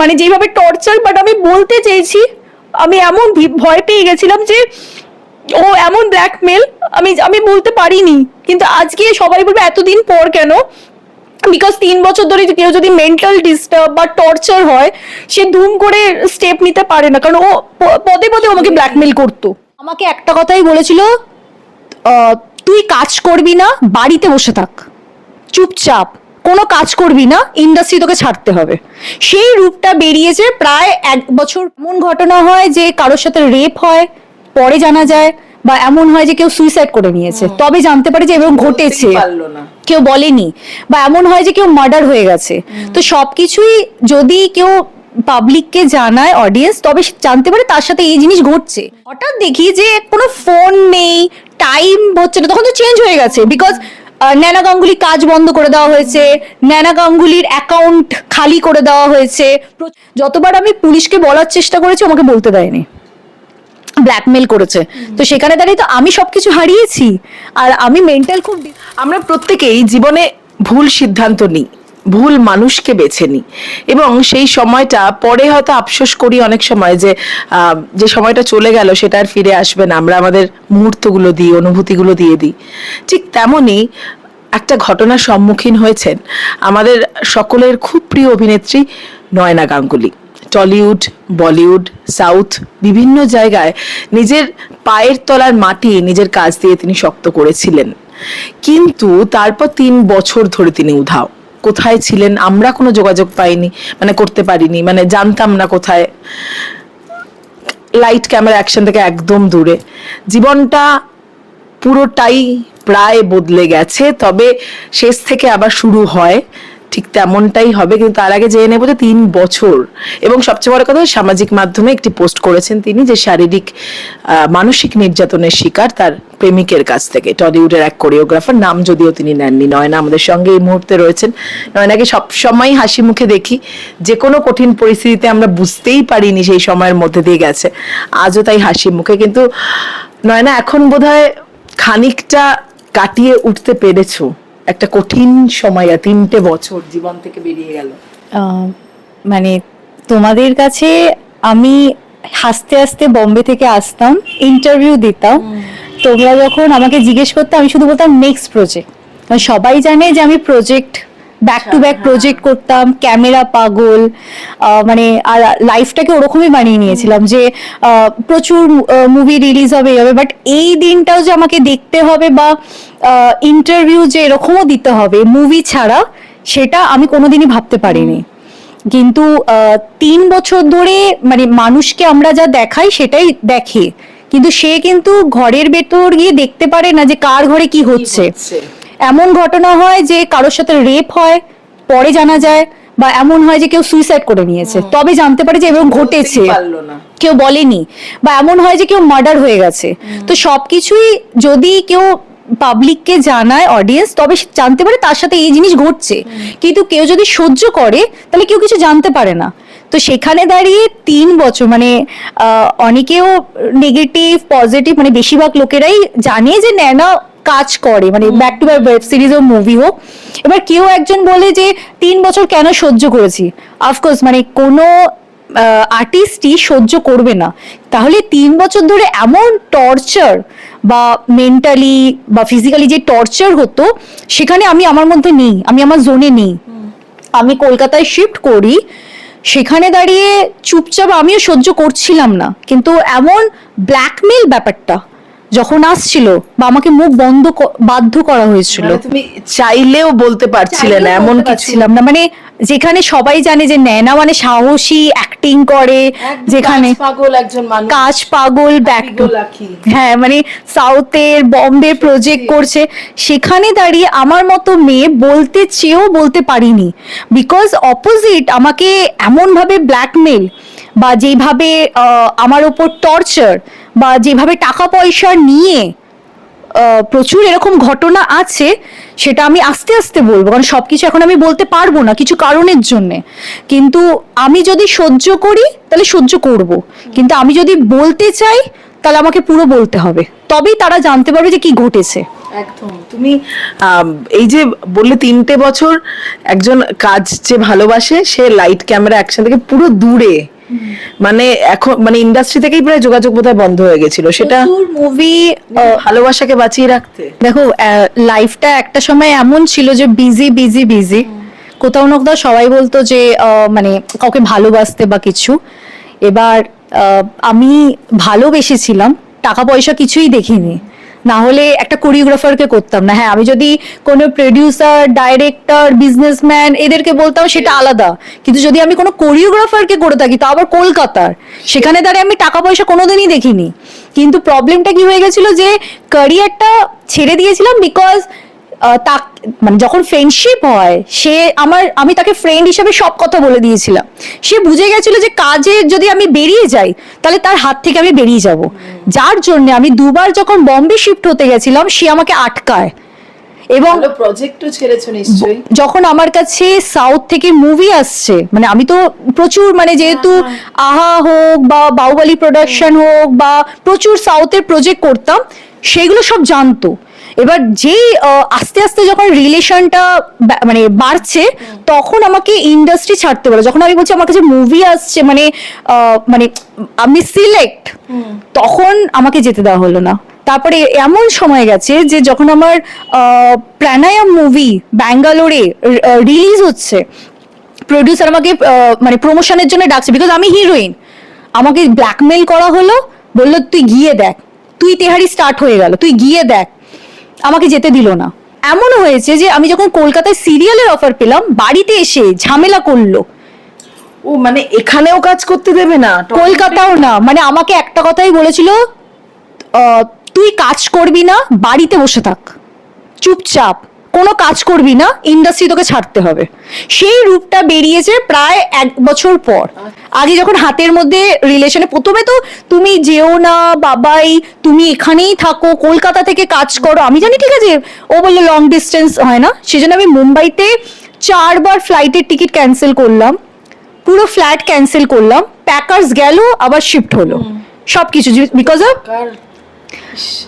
মানে যেভাবে torture but আমি বলতে চেয়েছি, আমি এমন ভয় পেয়ে গেছিলাম যে, ও এমন ব্ল্যাকমেল আমি আমি বলতে পারিনি। কিন্তু আজকে সবাই বলবে, এতদিন পর কেন? বিকজ তিন বছর ধরে কেউ যদি মেন্টাল ডিস্টার্ব বা টর্চার হয়, সে ধুম করে স্টেপ নিতে পারে না। কারণ ও পদে পদে আমাকে ব্ল্যাকমেল করতো। আমাকে একটা কথাই বলেছিল তুই কাজ করবি না, বাড়িতে বসে থাক। চুপচাপ। কোনো কাজ করবি না ইন্ডাস্ট্রি তোকে ছাড়তে হবে। সেই রূপটা বেরিয়েছে প্রায় এক বছর এমন ঘটনা হয় যে কারোর সাথে রেপ হয় পরে জানা যায় বা এমন হয় যে কেউ সুইসাইড করে নিয়েছে। তবে জানতে পারে যে এবং ঘটেছে। কেউ বলেনি। বা এমন হয় যে কেউ মার্ডার হয়ে গেছে। তো সবকিছুই যদি কেউ পাবলিককে জানায় অডিয়েন্স তবে জানতে পারে তার সাথে এই জিনিস ঘটছে। হঠাৎ দেখি যে কোনো ফোন নেই টাইম হচ্ছে না তখন তো চেঞ্জ হয়ে গেছে। বিকজ ন্যানা গাঙ্গুলি কাজ বন্ধ করে দেওয়া হয়েছে। ন্যানা গাঙ্গুলির অ্যাকাউন্ট খালি করে দেওয়া হয়েছে। যতবার আমি পুলিশকে বলার চেষ্টা করেছি আমাকে বলতে দেয়নি। ব্ল্যাকমেল করেছে। তো সেখানে দাঁড়িয়ে তো আমি সবকিছু হারিয়েছি। আর আমি মেন্টাল খুব আমরা প্রত্যেকেই জীবনে ভুল সিদ্ধান্ত নিই ভুল মানুষকে বেছে নিই। এবং সেই সময়টা পরে হয়তো আফসোস করি অনেক সময় যে যে সময়টা চলে গেল সেটা আর ফিরে আসবে না। আমরা আমাদের মুহূর্তগুলো দিই অনুভূতিগুলো দিয়ে দিই। ঠিক তেমনই একটা ঘটনার সম্মুখীন হয়েছেন আমাদের সকলের খুব প্রিয় অভিনেত্রী নয়না গাঙ্গুলি। টলিউড, বলিউড, সাউথ বিভিন্ন জায়গায় নিজের পায়ের তলার মাটি নিজের কাজ দিয়ে তিনি শক্ত করেছিলেন। কিন্তু তারপর তিন বছর ধরে তিনি উধাও। কোথায় ছিলেন আমরা কোনো যোগাযোগ পাইনি মানে করতে পারিনি মানে জানতাম না কোথায়। লাইট ক্যামেরা অ্যাকশন থেকে একদম দূরে। জীবনটা পুরোটাই প্রায় বদলে গেছে, তবে শেষ থেকে আবার শুরু হয়। ঠিক তেমনটাই হবে, কিন্তু তার আগে জেনে নেব যে তিন বছর। এবং সবচেয়ে বড় কথা সামাজিক মাধ্যমে একটি পোস্ট করেছেন তিনি যে শারীরিক মানসিক নির্যাতনের শিকার তার প্রেমিকের কাছ থেকে। টলিউডের এক কোরিওগ্রাফার, নাম যদিও তিনি নেননি। নয়না আমাদের সঙ্গে এই মুহূর্তে রয়েছেন। নয়নাকে সবসময় হাসি মুখে দেখি। যে কোনো কঠিন পরিস্থিতিতে আমরা বুঝতেই পারিনি সেই সময়ের মধ্যে দিয়ে গেছে। আজও তাই হাসি মুখে। কিন্তু নয়না এখন বোধহয় খানিকটা কাটিয়ে উঠতে পেরেছ। একটা কঠিন সময় তিনটে বছর জীবন থেকে বেরিয়ে গেল। মানে তোমাদের কাছে আমি হাসতে হাসতে বম্বে থেকে আসতাম ইন্টারভিউ দিতাম। তোমরা যখন আমাকে জিজ্ঞেস করতে আমি শুধু বলতাম নেক্সট প্রজেক্ট সবাই জানে যে আমি project back to back project করতাম ক্যামেরা পাগল মানে আর লাইফটাকে ওরকমই বানিয়ে নিয়েছিলাম যে প্রচুর মুভি রিলিজ হবে এই হবে বাট এই দিনটাও যে আমাকে দেখতে হবে বা ইন্টারভিউ যে এরকমও দিতে হবে মুভি ছাড়া সেটা আমি কোনোদিনই ভাবতে পারিনি। কিন্তু তিন বছর ধরে মানে মানুষকে আমরা যা দেখাই সেটাই দেখে। কিন্তু সে কিন্তু ঘরের ভেতর গিয়ে দেখতে পারে না যে কার ঘরে কি হচ্ছে। এমন ঘটনা হয় যে কারোর সাথে রেপ হয় পরে জানা যায় বা এমন হয় যে কেউ সুইসাইড করে নিয়েছে। তবে জানতে পারে যে এরকম ঘটেছে। কেউ বলেনি। বা এমন হয় যে কেউ মার্ডার হয়ে গেছে। তো সবকিছুই যদি কেউ পাবলিককে জানায় অডিয়েন্স তবে সে জানতে পারে তার সাথে এই জিনিস ঘটছে। কিন্তু কেউ যদি সহ্য করে তাহলে কেউ কিছু জানতে পারে না। তো সেখানে দাঁড়িয়ে তিন বছর মানে অনেকেও নেগেটিভ পজিটিভ মানে বেশিরভাগ লোকেরাই জানে যে ন্যানা কাজ করে মানে back to back web series O movie হোক। এবার কেউ একজন বলে যে তিন বছর কেন সহ্য করেছি? অফকোর্স মানে কোনো আর্টিস্টই সহ্য করবে না। তাহলে তিন বছর ধরে এমন টর্চার বা মেন্টালি বা ফিজিক্যালি যে টর্চার হতো সেখানে আমি আমার মধ্যে নেই আমি আমার জোনে নেই। আমি কলকাতায় শিফট করি সেখানে দাঁড়িয়ে চুপচাপ আমিও সহ্য করছিলাম না। কিন্তু এমন ব্ল্যাকমেল ব্যাপারটা যখন আসছিল বা আমাকে মুখ বন্ধ বাধ্য করা হয়েছিল। মানে তুমি চাইলেও বলতে পারছিলে না এমন কিছু? ছিলাম না। মানে যেখানে সবাই জানে যে ন্যানা মানে সাহসী অ্যাক্টিং করে যেখানে পাগল একজন মানুষ। কাজ পাগল ব্যাক টু হ্যাঁ মানে সাউথের বম্বে প্রজেক্ট করছে। সেখানে দাঁড়িয়ে আমার মতো মেয়ে বলতে চেয়েও বলতে পারিনি। বিকজ অপোজিট আমাকে এমনভাবে ব্ল্যাকমেল বা যেভাবে আমার ওপর টর্চার বা যেভাবে টাকা পয়সা নিয়ে প্রচুর এরকম ঘটনা আছে, সেটা আমি আস্তে আস্তে বলব। কারণ সবকিছু এখন আমি বলতে পারব না কিছু কারণের জন্যে। কিন্তু আমি যদি সহ্য করি, তাহলে সহ্য করব। কিন্তু আমি যদি বলতে চাই, তাহলে আমাকে পুরো বলতে হবে। তবেই তারা জানতে পারবে যে কি ঘটেছে। একদম। তুমি এই যে বললে তিনটে বছর, একজন কাজ যে ভালোবাসে, সে লাইট ক্যামেরা থেকে পুরো দূরে। মানে এখন মানে ইন্ডাস্ট্রি থেকেই প্রায় যোগাযোগ বোধহয় বন্ধ হয়ে গেছিল। সেটা মুভি ভালোবাসাকে বাঁচিয়ে রাখতে। দেখো লাইফটা একটা সময় এমন ছিল যে বিজি বিজি বিজি কোথাও না কোথাও সবাই বলতো যে আহ, মানে কাউকে ভালোবাসতে বা কিছু। এবার আহ, আমি ভালোবেসেছিলাম টাকা পয়সা কিছুই দেখিনি। না হলে একটা কোরিওগ্রাফারকে করতাম না। হ্যাঁ আমি যদি কোনো প্রডিউসার ডাইরেক্টর বিজনেসম্যান এদেরকে বলতাম সেটা আলাদা। কিন্তু যদি আমি কোনো কোরিওগ্রাফারকে করে থাকি তা আবার কলকাতার। সেখানে দাঁড়িয়ে আমি টাকা পয়সা কোনোদিনই দেখিনি। কিন্তু প্রবলেমটা কি হয়ে গেছিল যে ক্যারিয়ারটা ছেড়ে দিয়েছিলাম বিকজ তা মানে যখন ফ্রেন্ডশিপ হয় সে আমার আমি তাকে ফ্রেন্ড হিসেবে সব কথা বলে দিয়েছিলাম। সে বুঝে গেছিল যে কাজে যদি আমি বেরিয়ে যাই তাহলে তার হাত থেকে আমি বেরিয়ে যাব। যার জন্য আমি দুবার যখন বম্বে শিফট হতে গেছিলাম সে আমাকে আটকায়। এবং ভালো প্রজেক্টও ছেড়েছো নিশ্চয়ই। যখন আমার কাছে সাউথ থেকে মুভি আসছে মানে আমি তো প্রচুর মানে যেহেতু আহা হোক বা বাহুবলী প্রোডাকশন হোক বা প্রচুর সাউথের প্রজেক্ট করতাম সেগুলো সব জানতো। এবার যেই আস্তে আস্তে যখন রিলেশনটা মানে বাড়ছে তখন আমাকে ইন্ডাস্ট্রি ছাড়তে বলে। যখন আমি বলছি আমার কাছে মুভি আসছে মানে মানে আমি সিলেক্ট তখন আমাকে যেতে দেওয়া হলো না। তারপরে এমন সময় গেছে যে যখন আমার প্রাণায়াম মুভি ব্যাঙ্গালোরে রিলিজ হচ্ছে প্রডিউসার আমাকে মানে প্রমোশনের জন্য ডাকছে বিকজ আমি হিরোইন আমাকে ব্ল্যাকমেল করা হলো বলল তুই গিয়ে দেখ। তুই তেহারি স্টার্ট হয়ে গেল। তুই গিয়ে দেখ। আমাকে যেতে দিল না। এমন হয়েছে যে আমি যখন কলকাতায় সিরিয়ালের অফার পেলাম বাড়িতে এসে ঝামেলা করল। ও মানে এখানেও কাজ করতে দেবে না? কলকাতাও না। মানে আমাকে একটা কথাই বলেছিল তুই কাজ করবি না বাড়িতে বসে থাক। চুপচাপ। কোনো কাজ করবি না ইন্ডাস্ট্রি তোকে ছাড়তে হবে। সেই রূপটা বেরিয়েছে প্রায় এক বছর পর। আগে যখন হাতের মধ্যে রিলেশনে প্রথমে তো তুমি যেও না বাবাই তুমি এখানেই থাকো কলকাতা থেকে কাজ করো আমি জানি ঠিক আছে ও বলল লং ডিস্টেন্স হয় না সেজন্য আমি মুম্বাইতে চারবার ফ্লাইটের টিকিট ক্যান্সেল করলাম। পুরো ফ্ল্যাট ক্যান্সেল করলাম প্যাকার্স গেল আবার শিফট হলো। সবকিছু বিকজ অফ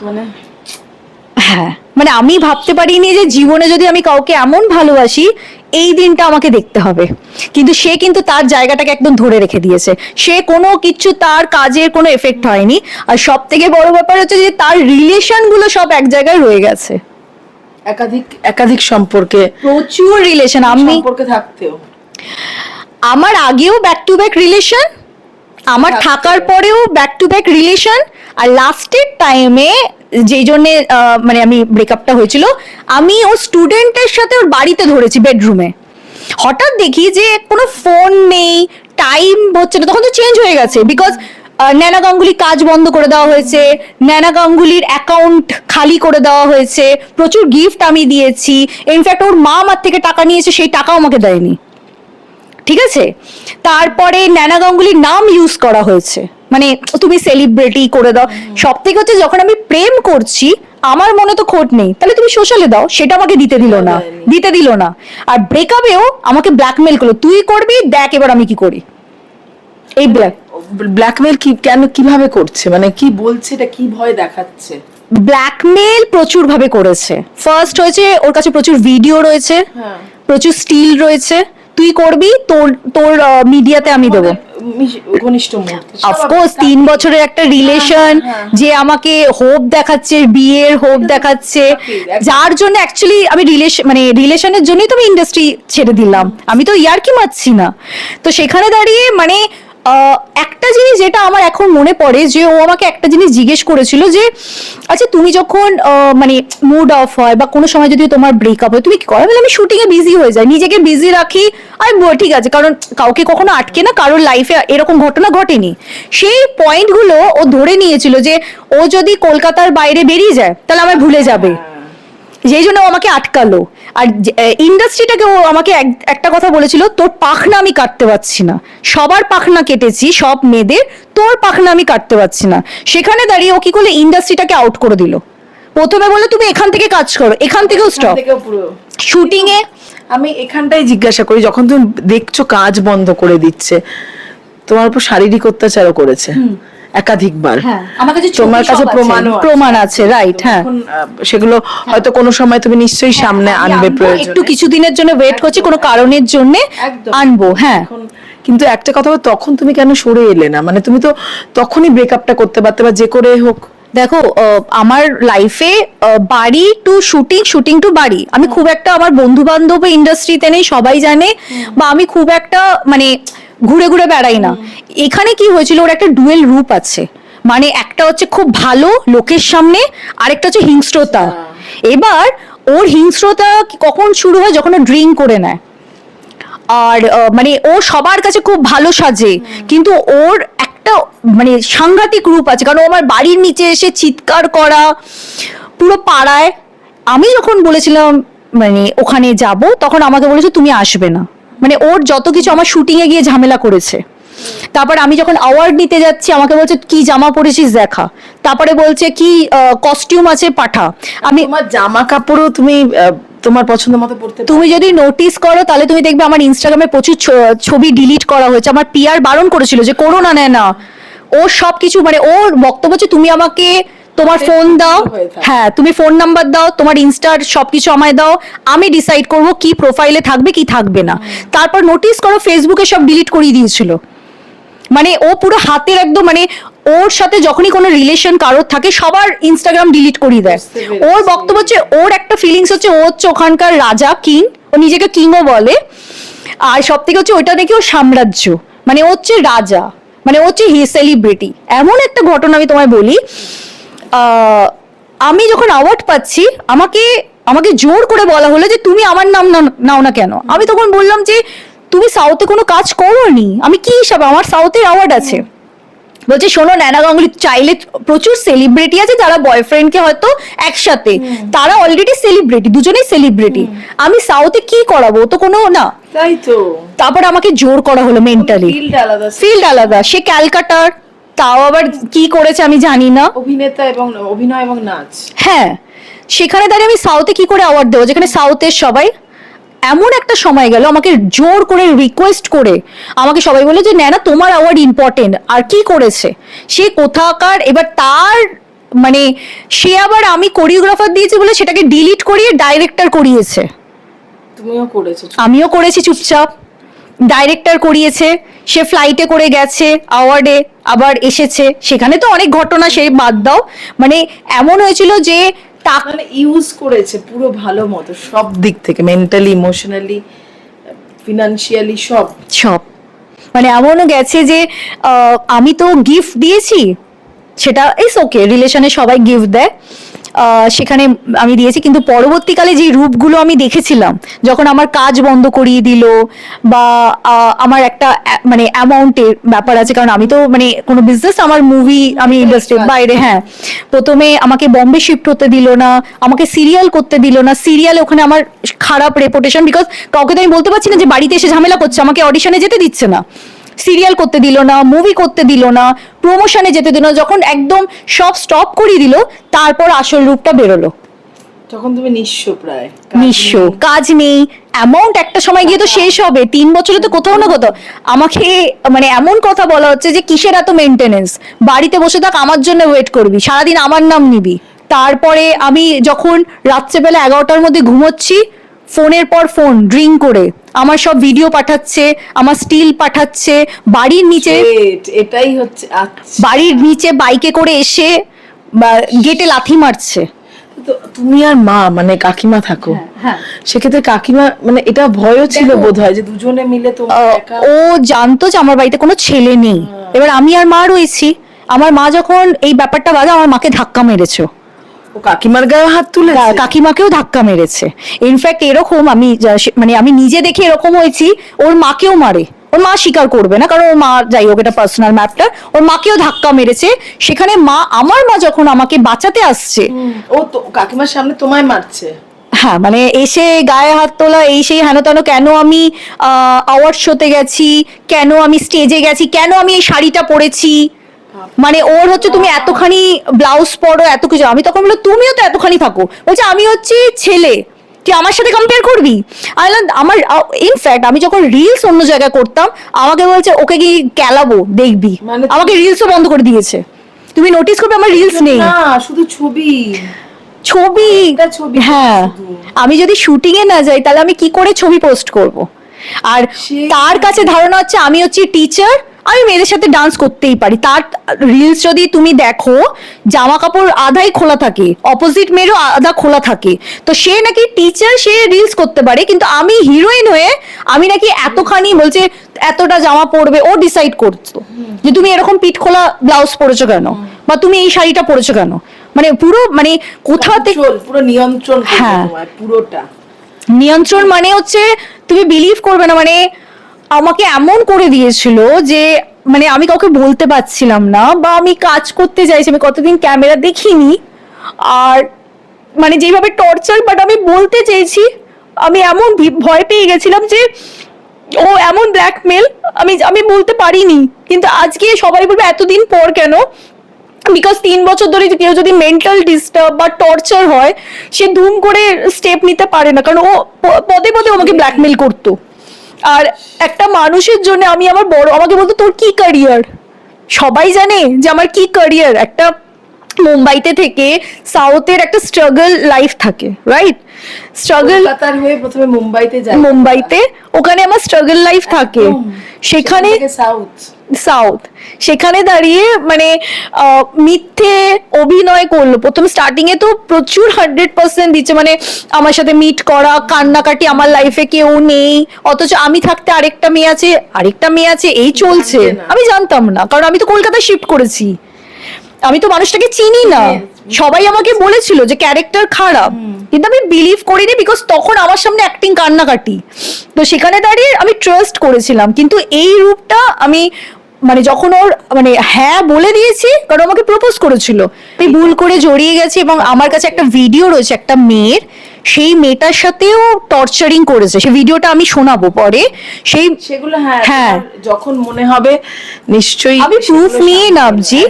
মানে হ্যাঁ মানে আমি ভাবতে পারিনি যে জীবনে যদি আমি কাউকে এমন ভালোবাসি এই দিনটা আমাকে দেখতে হবে। কিন্তু সে কিন্তু তার জায়গাটাকে একদম ধরে রেখে দিয়েছে। সে কোনো কিছু তার কাজের কোনো এফেক্ট হয়নি। আর সব থেকে বড় ব্যাপার হচ্ছে যে তার রিলেশনগুলো সব এক জায়গায় রয়ে গেছে। একাধিক একাধিক সম্পর্কে প্রচুর রিলেশন আমি সম্পর্কে থাকতেও। আমার আগেও ব্যাক টু ব্যাক রিলেশন আমার থাকার পরেও ব্যাক টু ব্যাক রিলেশন আর লাস্টের টাইমে যেই জন্যে মানে আমি ব্রেকআপটা হয়েছিল আমি ও স্টুডেন্টের সাথে ওর বাড়িতে ধরেছি বেডরুমে হঠাৎ দেখি যে কোনো ফোন নেই টাইম হচ্ছে না তখন তো চেঞ্জ হয়ে গেছে বিকজ ন্যানা গাঙ্গুলি কাজ বন্ধ করে দেওয়া হয়েছে ন্যানা গাঙ্গুলির অ্যাকাউন্ট খালি করে দেওয়া হয়েছে প্রচুর গিফট আমি দিয়েছি ইনফ্যাক্ট ওর মা আমার থেকে টাকা নিয়েছে সেই টাকাও আমাকে দেয়নি। ঠিক আছে? তারপরে ন্যানা গাঙ্গুলির নাম ইউজ করা হয়েছে। মানে তুমি সেলিব্রিটি করে দাও। সব থেকে হচ্ছে যখন আমি প্রেম করছি আমার মনে তো খোট নেই। তাহলে তুমি সোশ্যালে দাও। সেটা আমাকে দিতে দিল না। দিতে দিল না। আর ব্রেকআপেও আমাকে ব্ল্যাকমেল করল। তুই করবি দেখ এবার আমি কি করি। এই ব্ল্যাক ব্ল্যাকমেল কি কেন কীভাবে করছে? মানে কি বলছে এটা কি ভয় দেখাচ্ছে? ব্ল্যাকমেল প্রচুর ভাবে করেছে। ফার্স্ট হয়েছে ওর কাছে প্রচুর ভিডিও রয়েছে। হ্যাঁ। প্রচুর স্টিল রয়েছে। তুই করবি তোর তোর মিডিয়াতে আমি দেবো। মিশ- ঘনিষ্ঠ অফকোর্স তিন বছরের একটা রিলেশন হ্যাঁ, যে আমাকে হোপ দেখাচ্ছে বিয়ের হোপ দেখাচ্ছে। যার জন্য অ্যাকচুয়ালি আমি রিলেশন মানে রিলেশনের জন্যই তো আমি ইন্ডাস্ট্রি ছেড়ে দিলাম। আমি তো ইয়ার্কি মারছি না। তো সেখানে দাঁড়িয়ে মানে একটা জিনিস যেটা আমার এখন মনে পড়ে যে ও আমাকে একটা জিনিস জিজ্ঞেস করেছিল যে আচ্ছা তুমি যখন মানে মুড অফ হয় বা কোনো সময় যদি তোমার ব্রেকআপ হয় তুমি কি করো? আমি শুটিং এ বিজি হয়ে যাই নিজেকে বিজি রাখি বলি, ঠিক আছে কারণ কাউকে কখনো আটকে না কারোর লাইফে এরকম ঘটনা ঘটেনি। সেই পয়েন্টগুলো ও ধরে নিয়েছিল যে ও যদি কলকাতার বাইরে বেরিয়ে যায় তাহলে আমায় ভুলে যাবে। যেই জন্য ও আমাকে আটকালো। আর ইন্ডাস্ট্রিটাকে ও আমাকে একটা কথা বলেছিল তোর পাখনা আমি কাটতে পারছি না। সবার পাখনা কেটেছি সব মেয়েদের তোর পাখনা আমি কাটতে পারছি না। সেখানে দাঁড়িয়ে ও কি করল ইন্ডাস্ট্রিটাকে আউট করে দিল। প্রথমে বলল তুমি এখান থেকে কাজ করো এখান থেকেও স্টপ শুটিং এ আমি এখানটাই জিজ্ঞাসা করি যখন তুমি দেখছ কাজ বন্ধ করে দিচ্ছে তোমার উপর শারীরিক অত্যাচারও করেছে। একাধিকবার। হ্যাঁ তোমার কাছে আছে। প্রমাণ আছে রাইট হ্যাঁ। সেগুলো হয়তো কোনো সময় তুমি নিশ্চয়ই সামনে আনবে আনব, প্রয়োজন। একটু কিছুদিনের জন্য ওয়েট করছি কোনো কারণের জন্য আনব হ্যাঁ। কিন্তু একটা কথা তখন তুমি কেন সরে এলে না? মানে তুমি তো তখনই ব্রেকআপটা করতে পারতে বা যে করে হোক। দেখো আমার লাইফে বাড়ি টু শুটিং শুটিং টু বাড়ি। আমি খুব একটা আমার বন্ধু বান্ধব ইন্ডাস্ট্রিতে নেই সবাই জানে। বা আমি খুব একটা মানে ঘুরে ঘুরে বেড়াই না। এখানে কি হয়েছিল ওর একটা ডুয়েল রূপ আছে। মানে একটা হচ্ছে খুব ভালো লোকের সামনে আরেকটা হচ্ছে হিংস্রতা। এবার ওর হিংস্রতা কখন শুরু হয় যখন ও ড্রিঙ্ক করে নেয়। আর মানে ও সবার কাছে খুব ভালো সাজে। কিন্তু ওর একটা মানে সাংঘাতিক রূপ আছে। কারণ আমার বাড়ির নিচে এসে চিৎকার করা পুরো পাড়ায়। আমি যখন বলেছিলাম মানে ওখানে যাব, তখন আমাকে বলেছে, তুমি আসবে না। মানে ওর যত কিছু আমার শুটিং এ গিয়ে ঝামেলা করেছে। তারপর আমি যখন অ্যাওয়ার্ড নিতে যাচ্ছি, আমাকে বলছে, কি জামা পরেছিস দেখা। তারপরে বলছে, কি কস্টিউম আছে, পাঠা। আমি তোমার জামা কাপড়ও তুমি তোমার পছন্দ মতো পড়তে তুমি যদি নোটিস করো তাহলে তুমি দেখবে আমার ইনস্টাগ্রামে প্রচুর ছবি ডিলিট করা হয়েছে। আমার পিয়ার বারণ করেছিল যে করো না নেয় না। ও সব কিছু মানে ওর বক্তব্য হচ্ছে তুমি আমাকে তোমার ফোন দাও। হ্যাঁ তুমি ফোন নাম্বার দাও তোমার ইনস্টার সবকিছু আমায় দাও। আমি ডিসাইড করব কি প্রোফাইলে থাকবে কি থাকবে না। তারপর নোটিস করো ফেসবুকে সব ডিলিট করিয়ে দিয়েছিল। মানে ও পুরো হাতের একদম মানে ওর সাথে যখনই কোনো রিলেশন কারোর থাকে সবার ইনস্টাগ্রাম ডিলিট করিয়ে দেয়। ওর বক্তব্য হচ্ছে ওর একটা ফিলিংস হচ্ছে ও হচ্ছে ওখানকার রাজা কিং ও নিজেকে কিংও বলে। আর সব থেকে হচ্ছে ওইটা নাকি ওর সাম্রাজ্য। মানে ও হচ্ছে রাজা মানে ও হচ্ছে হি সেলিব্রিটি এমন একটা ঘটনা আমি তোমায় বলি আমি যখন অ্যাওয়ার্ড পাচ্ছি আমাকে আমাকে জোর করে বলা হলো যে তুমি আমার নাম নাও না কেন? আমি তখন বললাম যে তুমি সাউথে কোনো কাজ করো নি আমি কি হিসাবে? আমার সাউথের অ্যাওয়ার্ড আছে। বলছে শোনো ন্যানা গাঙ্গুলি চাইলে প্রচুর সেলিব্রিটি আছে যারা বয়ফ্রেন্ডকে হয়তো একসাথে। তারা অলরেডি সেলিব্রিটি দুজনেই সেলিব্রিটি আমি সাউথে কি করাবো? তো কোনো না। তাই তো। তারপর আমাকে জোর করা হলো মেন্টালি আলাদা ফিল্ড আলাদা। সে ক্যালকাটার তাও আবার কি করেছে আমি জানি না। অভিনেতা এবং অভিনয় এবং নাচ। হ্যাঁ। সেখানে দাঁড়িয়ে আমি সাউথে কি করে অ্যাওয়ার্ড দেবো? যেখানে সাউথের সবাই এমন একটা সময় গেল আমাকে জোর করে রিকোয়েস্ট করে আমাকে সবাই বলে যে ন্যানা তোমার অ্যাওয়ার্ড ইম্পর্টেন্ট আর কি করেছে? সে কোথাকার এবার তার মানে সে আবার আমি কোরিওগ্রাফার দিয়েছি বলে সেটাকে ডিলিট করিয়ে ডাইরেক্টর করিয়েছে। তুমিও করেছ আমিও করেছি চুপচাপ। ডাইরেক্টর করিয়েছে সে ফ্লাইটে করে গেছে অ্যাওয়ার্ডে আবার এসেছে। সেখানে তো অনেক ঘটনা সে বাদ দাও। মানে এমন হয়েছিল যে টাকা ইউজ করেছে পুরো ভালো মতো, সব দিক থেকে মেন্টালি ইমোশনালি ফিনান্সিয়ালি সব। সব। মানে এমনও গেছে যে আমি তো গিফট দিয়েছি, সেটা ইস ওকে রিলেশনে সবাই গিফট দেয়। সেখানে আমি দিয়েছি। কিন্তু পরবর্তীকালে যে রূপগুলো আমি দেখেছিলাম যখন আমার কাজ বন্ধ করিয়ে দিল বা আমার একটা মানে অ্যামাউন্টের ব্যাপার আছে কারণ আমি তো মানে কোনো বিজনেস আমার মুভি আমি ইন্ডাস্ট্রির বাইরে হ্যাঁ। প্রথমে আমাকে বম্বে শিফট হতে দিল না আমাকে সিরিয়াল করতে দিল না। সিরিয়ালে ওখানে আমার খারাপ রেপুটেশন বিকজ কাউকে তো আমি বলতে পারছি না যে বাড়িতে এসে ঝামেলা করছে আমাকে অডিশনে যেতে দিচ্ছে না। সিরিয়াল করতে দিল না মুভি করতে দিল না প্রমোশনে যেতে দিল না যখন একদম সব স্টপ করিয়ে দিল তারপর আসল রূপটা বেরোলো। তখন তুমি নিঃস্ব প্রায়। নিঃস্ব কাজ নেই অ্যামাউন্ট একটা সময় গিয়ে তো শেষ হবে তিন বছরে তো কোথাও না কোথাও। আমাকে মানে এমন কথা বলা হচ্ছে যে কিসের এত মেনটেনেন্স বাড়িতে বসে থাক আমার জন্য ওয়েট করবি সারাদিন আমার নাম নিবি। তারপরে আমি যখন রাত্রেবেলা এগারোটার মধ্যে ঘুমোচ্ছি ফোনের পর ফোন ড্রিঙ্ক করে আমার সব ভিডিও পাঠাচ্ছে আমার স্টিল পাঠাচ্ছে বাড়ির নিচে এটাই হচ্ছে আচ্ছা। বাড়ির নিচে বাইকে করে এসে গেটে লাথি মারছে। তুমি আর মা মানে কাকিমা থাকো হ্যাঁ সেক্ষেত্রে কাকিমা মানে এটা ভয়ও ছিল বোধ হয় যে দুজনে মিলে তো ও জানতো যে আমার বাড়িতে কোনো ছেলে নেই। এবার আমি আর মা রয়েছি। আমার মা যখন এই ব্যাপারটা বাজে আমার মাকে ধাক্কা মেরেছে। ও কাকিমার গায়ে হাত তুলে কাকিমাকেও ধাক্কা মেরেছে। ইনফ্যাক্ট এরকম আমি মানে আমি নিজে দেখে এরকম হয়েছি ওর মাকেও মারে। ওর মা স্বীকার করবে না কারণ ওর মা যাই হোক এটা পার্সোনাল ম্যাপটা ওর মাকেও ধাক্কা মেরেছে। সেখানে মা আমার মা যখন আমাকে বাঁচাতে আসছে ও তো কাকিমার সামনে তোমায় মারছে? হ্যাঁ মানে এসে গায়ে হাত তোলা এই সেই হেন তেন কেন আমি অ্যাওয়ার্ড শোতে গেছি কেন আমি স্টেজে গেছি কেন আমি এই শাড়িটা পরেছি? মানে ওর হচ্ছে তুমি এতখানি ব্লাউজ পরো এত কিছু। আমি তখন বলল তুমিও তো এতখানি থাকো। বলছে আমি হচ্ছি ছেলে। তুই আমার সাথে কম্পেয়ার করবি? আমি আমার ইনফ্যাক্ট আমি যখন রিলস অন্য জায়গায় করতাম আমাকে বলছে ওকে কি ক্যালাবো দেখবি। মানে- আমাকে রিলসও বন্ধ করে দিয়েছে। তুমি নোটিস করবে আমার রিলস নেই। না শুধু ছবি। ছবি হ্যাঁ। আমি যদি শুটিং এ না যাই তাহলে আমি কি করে ছবি পোস্ট করব? আর তার কাছে ধারণা হচ্ছে আমি হচ্ছি টিচার আমি মেয়েদের সাথে ডান্স করতেই পারি। তার রিলস যদি তুমি দেখো জামা কাপড় আধাই খোলা থাকে অপোজিট মেয়েরও আধা খোলা থাকে। তো সে নাকি টিচার সে রিলস করতে পারে কিন্তু আমি হিরোইন হয়ে আমি নাকি এতখানি বলছে এতটা জামা পরবে ও ডিসাইড করতো। যে তুমি এরকম পিঠ খোলা ব্লাউজ পরেছো কেন? বা তুমি এই শাড়িটা পরেছো কেন? মানে পুরো মানে কোথা থেকে পুরো নিয়ন্ত্রণ হ্যাঁ। পুরোটা। নিয়ন্ত্রণ মানে হচ্ছে তুমি বিলিভ করবে না মানে আমাকে এমন করে দিয়েছিল যে মানে আমি কাউকে বলতে পারছিলাম না বা আমি কাজ করতে চাইছি, আমি কতদিন ক্যামেরা দেখিনি। আর মানে যেভাবে টর্চার বাট আমি বলতে চেয়েছি, আমি এমন ভয় পেয়ে গেছিলাম যে, ও এমন ব্ল্যাকমেল আমি আমি বলতে পারিনি। কিন্তু আজকে সবাই বলবে, এতদিন পর কেন? বিকজ তিন বছর ধরে কেউ যদি মেন্টাল ডিস্টার্ব বা টর্চার হয়, সে ধুম করে স্টেপ নিতে পারে না। কারণ ও পদে পদে আমাকে ব্ল্যাকমেল করতো। আর একটা মানুষের জন্য আমি আমার বড় আমাকে বলতো তোর কি ক্যারিয়ার সবাই জানে যে আমার কি ক্যারিয়ার একটা মুম্বাইতে থেকে সাউথের একটা স্ট্রাগল লাইফ থাকে রাইট স্ট্রাগল হয়ে প্রথমে মুম্বাইতে যাই। মুম্বাইতে ওখানে আমার স্ট্রাগল লাইফ থাকে। সেখানে সাউথ সাউথ সেখানে দাঁড়িয়ে মানে মিথ্যে অভিনয় করল। প্রথম স্টার্টিং এ তো প্রচুর হান্ড্রেড পার্সেন্ট দিচ্ছে মানে আমার সাথে মিট করা কান্নাকাটি আমার লাইফে কেউ নেই। অথচ আমি থাকতে আরেকটা মেয়ে আছে আরেকটা মেয়ে আছে এই চলছে। আমি জানতাম না কারণ আমি তো কলকাতায় শিফট করেছি। আমি তো মানুষটাকে চিনি না। সবাই আমাকে বলেছিল যে ক্যারেক্টার খারাপ। কিন্তু আমি বিলিভ করিনি বিকজ তখন আমার সামনে অ্যাক্টিং কান্নাকাটি। তো সেখানে দাঁড়িয়ে আমি ট্রাস্ট করেছিলাম। কিন্তু এই রূপটা আমি মানে যখন ওর মানে হ্যাঁ বলে দিয়েছি কারণ আমাকে প্রপোজ করেছিল। আমি ভুল করে জড়িয়ে গেছি এবং আমার কাছে একটা ভিডিও রয়েছে একটা মেয়ের সেই মেয়েটার সাথেও টর্চারিং করেছে। সেই ভিডিওটা আমি শোনাবো পরে। সেই সেগুলো হ্যাঁ হ্যাঁ। যখন মনে হবে নিশ্চয়ই আমি প্রুফ নিয়ে নামছি।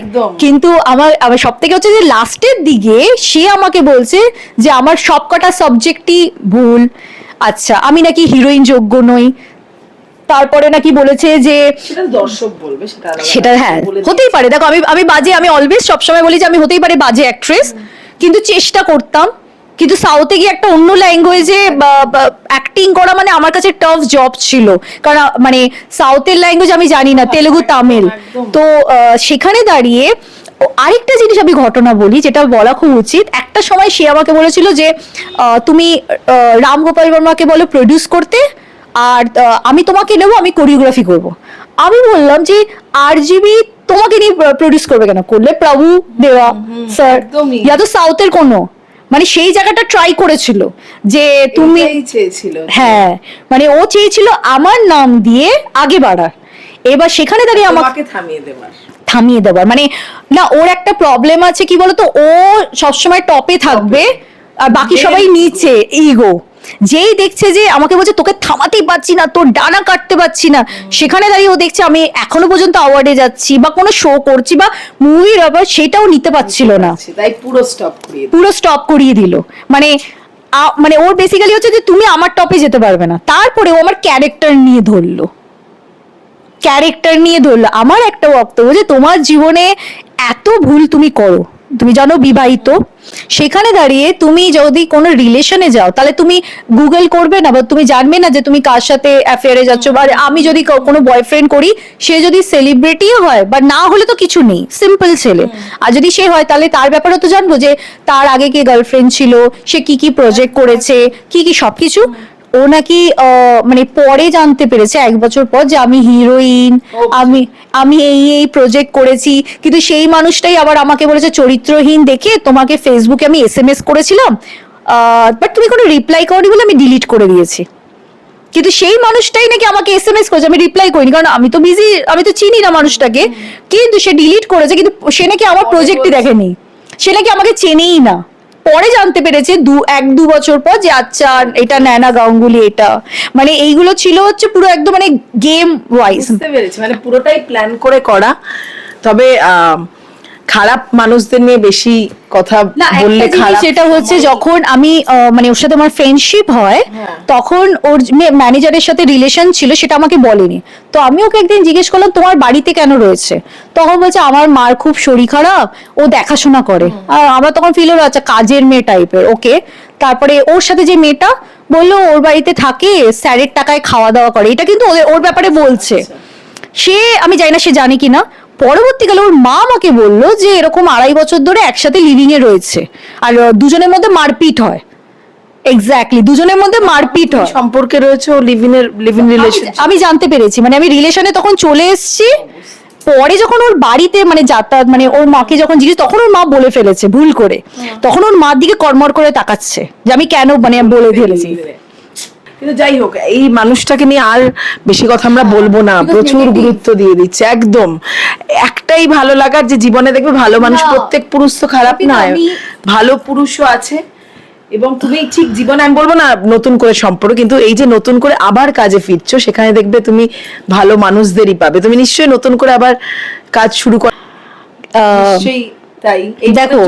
কিন্তু আমার আমার সব থেকে হচ্ছে যে লাস্টের দিকে সে আমাকে বলছে যে আমার সবকটা সাবজেক্টই ভুল। আচ্ছা আমি নাকি হিরোইন যোগ্য নই। তারপরে নাকি বলেছে যে সেটা দর্শক বলবে সেটা। হ্যাঁ হতেই পারে। দেখো আমি আমি বাজে আমি অলওয়েজ সবসময় বলি যে আমি হতেই পারে বাজে অ্যাক্ট্রেস কিন্তু চেষ্টা করতাম। কিন্তু সাউথে গিয়ে একটা অন্য ল্যাঙ্গুয়েজে অ্যাক্টিং করা মানে আমার কাছে টাফ জব ছিল। কারণ মানে সাউথের ল্যাঙ্গুয়েজ আমি জানি না তেলেগু তামিল। তো সেখানে দাঁড়িয়ে আরেকটা জিনিস আমি ঘটনা বলি যেটা বলা খুব উচিত। একটা সময় সে আমাকে বলেছিল যে তুমি রাম গোপাল বর্মাকে বলো প্রডিউস করতে আর আমি তোমাকে নেব আমি কোরিওগ্রাফি করব। আমি বললাম যে আর জিবি তোমাকে নিয়ে প্রডিউস করবে কেন? করলে প্রভু দেওয়া স্যার। ইয়া তো সাউথের কোনো। মানে সেই জায়গাটা ট্রাই করেছিল যে তুমি চেয়েছিল। হ্যাঁ মানে ও চেয়েছিল আমার নাম দিয়ে আগে বাড়ার। এবার সেখানে দাঁড়িয়ে আমাকে আমাকে থামিয়ে দেবার। থামিয়ে দেবার। মানে না ওর একটা প্রবলেম আছে কি বলতো? ও সবসময় টপে থাকবে আর বাকি সবাই নিচে ইগো যেই দেখছে যে আমাকে বলছে তোকে থামাতেই পারছি না তোর ডানা কাটতে পারছি না। সেখানে দাঁড়িয়ে ও দেখছে আমি এখনও পর্যন্ত অ্যাওয়ার্ডে যাচ্ছি বা কোনো শো করছি বা মুভির আবার সেটাও নিতে পারছিল না। তাই পুরো স্টপ করিয়ে। পুরো স্টপ করিয়ে দিল। মানে মানে ওর বেসিক্যালি হচ্ছে যে তুমি আমার টপে যেতে পারবে না। তারপরে ও আমার ক্যারেক্টার নিয়ে ধরলো। ক্যারেক্টার নিয়ে ধরলো। আমার একটা বক্তব্য যে তোমার জীবনে এত ভুল তুমি করো। তুমি জানো বিবাহিত সেখানে দাঁড়িয়ে তুমি যদি কোনো রিলেশনে যাও তাহলে তুমি গুগল করবে না বা তুমি জানবে না যে তুমি কার সাথে অ্যাফেয়ারে যাচ্ছ বা আমি যদি কোনো বয়ফ্রেন্ড করি সে যদি সেলিব্রিটিও হয় বা না হলে তো কিছু নেই সিম্পল ছেলে। আর যদি সে হয় তাহলে তার ব্যাপারে তো জানব যে তার আগে কি গার্লফ্রেন্ড ছিল সে কি কি প্রজেক্ট করেছে কি কি সবকিছু। ও নাকি মানে পরে জানতে পেরেছে এক বছর পর যে আমি হিরোইন আমি আমি এই এই প্রজেক্ট করেছি। কিন্তু সেই মানুষটাই আবার আমাকে বলেছে চরিত্রহীন দেখে তোমাকে ফেসবুকে আমি এস এম এস করেছিলাম বাট তুমি কোনো রিপ্লাই করনি বলে আমি ডিলিট করে দিয়েছি। কিন্তু সেই মানুষটাই নাকি আমাকে এস এম এস করেছে আমি রিপ্লাই করিনি। কারণ আমি তো বিজি আমি তো চিনি না মানুষটাকে কিন্তু সে ডিলিট করেছে কিন্তু সে নাকি আমার পরে প্রজেক্টই দেখেনি। সে নাকি আমাকে চেনেই না। পরে জানতে পেরেছে দু এক দু বছর পর যে আচ্ছা এটা ন্যানা গাঙ্গুলি এটা। মানে এইগুলো ছিল হচ্ছে পুরো একদম মানে গেম ওয়াইজ মানে পুরোটাই প্ল্যান করে করা। তবে আহ, খারাপ মানুষদের নিয়ে বেশি কথা বললে খারাপ যেটা হচ্ছে যখন আমি মানে ওর সাথে আমার ফ্রেন্ডশিপ হয় হ্যাঁ। তখন ওর ম্যানেজারের সাথে রিলেশন ছিল সেটা আমাকে বলেনি। তো আমি ওকে একদিন জিজ্ঞেস করলাম তোমার বাড়িতে কেন রয়েছে? তখন বলছে আমার মার খুব শরীর খারাপ ও দেখাশোনা করে। আর আমার তখন ফিল হলো আচ্ছা কাজের মেয়ে টাইপের ওকে। তারপরে ওর সাথে যে মেয়েটা বলল ওর বাড়িতে থাকে স্যারের টাকায় খাওয়া দাওয়া করে। এটা কিন্তু ওদের- ওর ব্যাপারে বলছে। সে আমি জানি না সে জানে কিনা পরবর্তীকালে ওর মা আমাকে বলল যে এরকম আড়াই বছর ধরে একসাথে লিভিং এ রয়েছে। আর দুজনের মধ্যে মারপিট হয়। এক্স্যাক্টলি দুজনের মধ্যে মারপিট হয়। সম্পর্কে রয়েছে ও লিভ ইন লিভ রিলেশন আমি- আমি জানতে পেরেছি। মানে আমি রিলেশনে তখন চলে এসেছি। পরে যখন ওর বাড়িতে মানে যাতায়াত মানে ওর মাকে যখন জিজ্ঞেস তখন ওর মা বলে ফেলেছে ভুল করে। তখন ওর মার দিকে কর্মর করে তাকাচ্ছে। যে আমি কেন মানে বলে ফেলেছি। কিন্তু যাই হোক এই মানুষটাকে নিয়ে আর বেশি কথা আমরা বলব না। প্রচুর গুরুত্ব দিয়ে দিচ্ছে একদম। একটাই ভালো লাগার যে জীবনে দেখবে ভালো মানুষ প্রত্যেক পুরুষ তো খারাপ নয় ভালো পুরুষও আছে। এবং তুমি ঠিক জীবনে আমি বলব না নতুন করে সম্পর্ক কিন্তু এই যে নতুন করে আবার কাজে ফিরছো সেখানে দেখবে তুমি ভালো মানুষদেরই পাবে। তুমি নিশ্চয়ই নতুন করে আবার কাজ শুরু কর নিশ্চয়ই তাই দেখো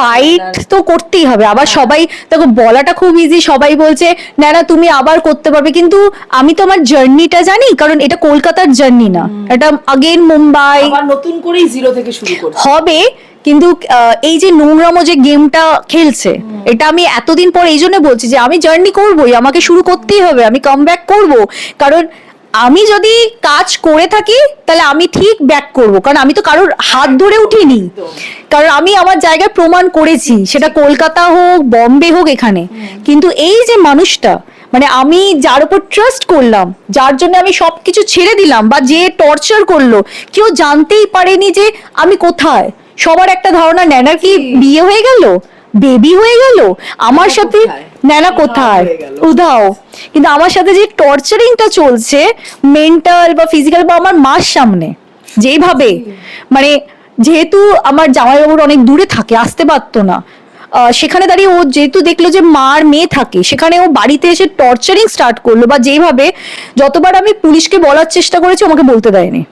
ফাইট। তো করতেই হবে আবার হ্যাঁ। সবাই দেখো বলাটা খুব ইজি সবাই বলছে না না তুমি আবার করতে পারবে। কিন্তু আমি তো আমার জার্নিটা জানি কারণ এটা কলকাতার জার্নি না। এটা আগেন মুম্বাই। নতুন করেই জিরো থেকে শুরু হবে কিন্তু এই যে নোংরামো যে গেমটা খেলছে এটা আমি এতদিন পর এই জন্য বলছি যে আমি জার্নি করবোই আমাকে শুরু করতেই হবে আমি কাম ব্যাক করব। কারণ আমি যদি কাজ করে থাকি তাহলে আমি ঠিক ব্যাক করব। কারণ আমি তো কারোর হাত ধরে উঠিনি। কারণ আমি আমার জায়গায় প্রমাণ করেছি। সেটা কলকাতা হোক বম্বে হোক এখানে। কিন্তু এই যে মানুষটা মানে আমি যার উপর ট্রাস্ট করলাম যার জন্য আমি সবকিছু ছেড়ে দিলাম বা যে টর্চার করল কেউ জানতেই পারেনি যে আমি কোথায়। সবার একটা ধারণা ন্যানার কি বিয়ে হয়ে গেল? বেবি হয়ে গেল? আমার সাথে? ন্যানা কোথায়? উধাও। কিন্তু আমার সাথে যে টর্চারিংটা চলছে মেন্টাল বা ফিজিক্যাল বা আমার মার সামনে যেইভাবে মানে যেহেতু আমার জামাইবাবুর অনেক দূরে থাকে আসতে পারতো না সেখানে দাঁড়িয়ে ও যেহেতু দেখল যে মার মেয়ে থাকে সেখানে ও বাড়িতে এসে টর্চারিং স্টার্ট করল বা যেইভাবে যতবার আমি পুলিশকে বলার চেষ্টা করেছি আমাকে বলতে দেয়নি।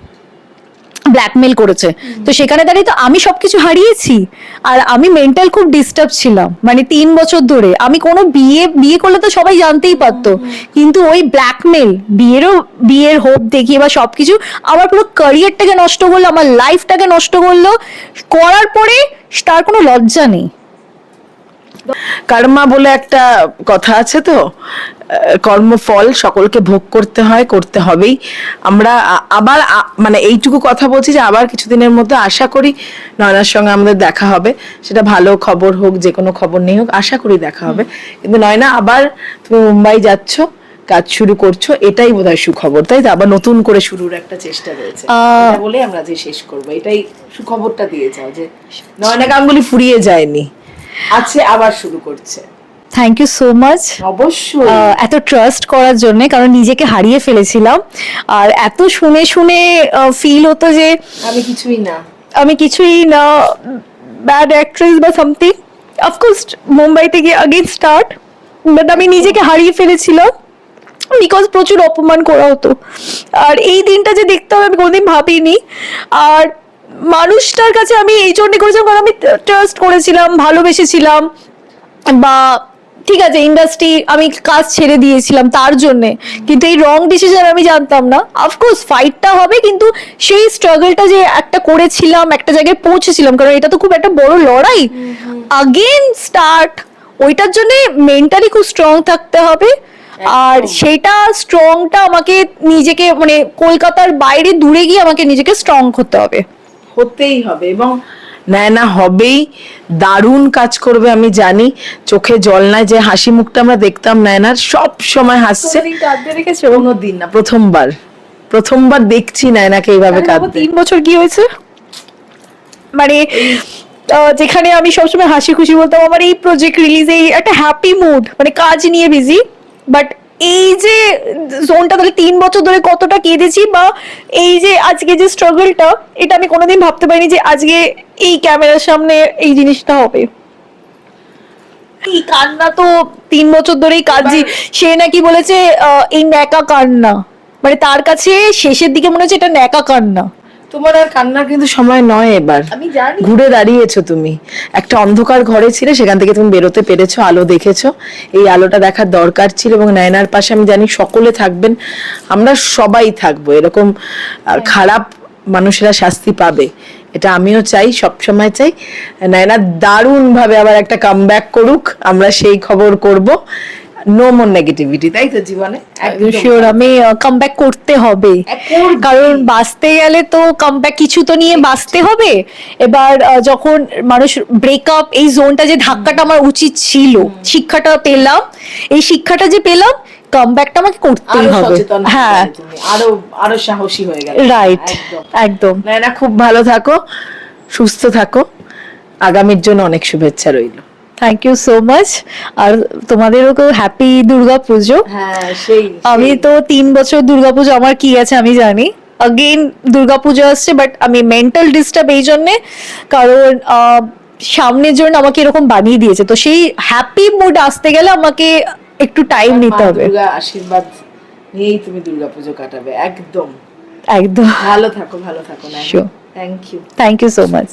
ব্ল্যাকমেল করেছে। তো সেখানে দাঁড়িয়ে তো আমি সবকিছু হারিয়েছি। আর আমি মেন্টাল খুব ডিস্টার্ব ছিলাম। মানে তিন বছর ধরে। আমি কোনো বিয়ে বিয়ে করলে তো সবাই জানতেই পারতো। কিন্তু ওই ব্ল্যাকমেল বিয়েরও, বিয়ের হোপ দেখিয়ে বা সবকিছু, আমার পুরো ক্যারিয়ারটাকে নষ্ট করল, আমার লাইফটাকে নষ্ট করল, করার পরে তার কোনো লজ্জা নেই। কর্মা বলে একটা কথা আছে তো কর্মফল সকলকে ভোগ করতে হয় করতে হবেই। আমরা আবার মানে এইটুকু কথা বলছি যে আবার কিছুদিনের মধ্যে আশা করি নয়নার সঙ্গে আমাদের দেখা হবে। সেটা ভালো খবর হোক যে কোনো খবর নেই হোক আশা করি দেখা হবে। কিন্তু নয়না আবার তুমি মুম্বাই যাচ্ছ কাজ শুরু করছ এটাই বোধহয় সুখবর তাই তো? আবার নতুন করে শুরুর একটা চেষ্টা রয়েছে। বলে আমরা যে শেষ করব এটাই সুখবরটা দিয়ে যাও যে নয়না গাঙ্গুলি ফুরিয়ে যায়নি। আছে আবার শুরু করছে। থ্যাংক ইউ সো মাচ অবশ্যই। এত ট্রাস্ট করার জন্য কারণ নিজেকে হারিয়ে ফেলেছিলাম। আর এত শুনে শুনে ফিল হতো যে আমি কিছুই না। আমি কিছুই না ব্যাড অ্যাক্ট্রেস বা সামথিং অফকোর্স মুম্বাই থেকে আগেন স্টার্ট বাট আমি নিজেকে হারিয়ে ফেলেছিলাম বিকজ প্রচুর অপমান করা হতো। আর এই দিনটা যে দেখতে হবে আমি কোনোদিন ভাবিনি। আর মানুষটার কাছে আমি এই জন্য করেছিলাম কারণ আমি ট্রাস্ট করেছিলাম ভালোবেসেছিলাম বা ঠিক আছে ইন্ডাস্ট্রি আমি কাজ ছেড়ে দিয়েছিলাম তার জন্যে কিন্তু এই রং ডিসিশন আমি জানতাম না। অফকোর্স ফাইটটা হবে কিন্তু সেই স্ট্রাগলটা যে একটা করেছিলাম একটা জায়গায় পৌঁছেছিলাম কারণ এটা তো খুব একটা বড় লড়াই। আগেন স্টার্ট ওইটার জন্য মেন্টালি খুব স্ট্রং থাকতে হবে আর সেটা স্ট্রংটা আমাকে নিজেকে মানে কলকাতার বাইরে দূরে গিয়ে আমাকে নিজেকে স্ট্রং করতে হবে। হতেই হবে এবং নয়না হবেই দারুণ কাজ করবে আমি জানি। চোখে জল নাই যে হাসি মুখটা আমরা দেখতাম নয়নার সব সময় হাসছে। কোনো দিন না প্রথমবার। প্রথমবার দেখছি নয়নাকে এইভাবে কাঁদতে। তিন বছর কি হয়েছে? মানে যেখানে আমি সবসময় হাসি খুশি বলতাম আমার এই প্রজেক্ট রিলিজ এই একটা হ্যাপি মুড মানে কাজ নিয়ে বিজি বাট এই যে জোনটা তাহলে তিন বছর ধরে কতটা কেঁদেছি বা এই যে আজকে যে স্ট্রাগলটা এটা আমি কোনোদিন ভাবতে পারিনি যে আজকে এই ক্যামেরার সামনে এই জিনিসটা হবে। এই কান্না তো তিন বছর ধরেই কাঁদছি। সে নাকি বলেছে এই ন্যাকা কান্না। মানে তার কাছে শেষের দিকে মনে হচ্ছে এটা ন্যাকা কান্না। তোমার আর কান্নার কিন্তু সময় নয় এবার। আমি জানি। ঘুরে দাঁড়িয়েছো তুমি। একটা অন্ধকার ঘরে ছিলে সেখান থেকে তুমি বেরোতে পেরেছ আলো দেখেছ। এই আলোটা দেখার দরকার ছিল এবং নয়নার পাশে আমি জানি সকলে থাকবেন আমরা সবাই থাকব। এরকম আহ, খারাপ মানুষেরা শাস্তি পাবে। এটা আমিও চাই সবসময় চাই। নয়না দারুণ ভাবে আবার একটা কামব্যাক করুক আমরা সেই খবর করব। নো মোর নেগেটিভিটি তাই তো জীবনে? একদম শিওর আমি কামব্যাক করতে হবে। কারণ বাঁচতে গেলে তো কামব্যাক কিছু তো নিয়ে বাঁচতে হবে। এবার যখন মানুষ ব্রেকআপ এই জোনটা যে ধাক্কাটা আমার উচিত ছিল শিক্ষাটা পেলাম এই শিক্ষাটা যে পেলাম কামব্যাকটা আমাকে করতেই হবে। হ্যাঁ আরও আরও সাহসী হয়ে গেল রাইট একদম। না খুব ভালো থাকো। সুস্থ থাকো। আগামীর জন্য অনেক শুভেচ্ছা রইল। থ্যাংক ইউ সো মাচ আর তোমাদেরও হ্যাপি দুর্গা পুজো আমি তো তিন বছর দুর্গাপুজো আমার কি আছে আমি জানি। অগেন দুর্গাপুজো আসছে বাট আমি মেন্টাল ডিস্টার্ব এই জন্যে কারণ সামনের জন্য আমাকে এরকম বানিয়ে দিয়েছে। তো সেই হ্যাপি মুড আসতে গেলে আমাকে একটু টাইম নিতে হবে। আশীর্বাদ নিয়েই তুমি দুর্গাপুজো কাটাবে একদম। একদম। ভালো থাকো ভালো থাকো thank you thank you so much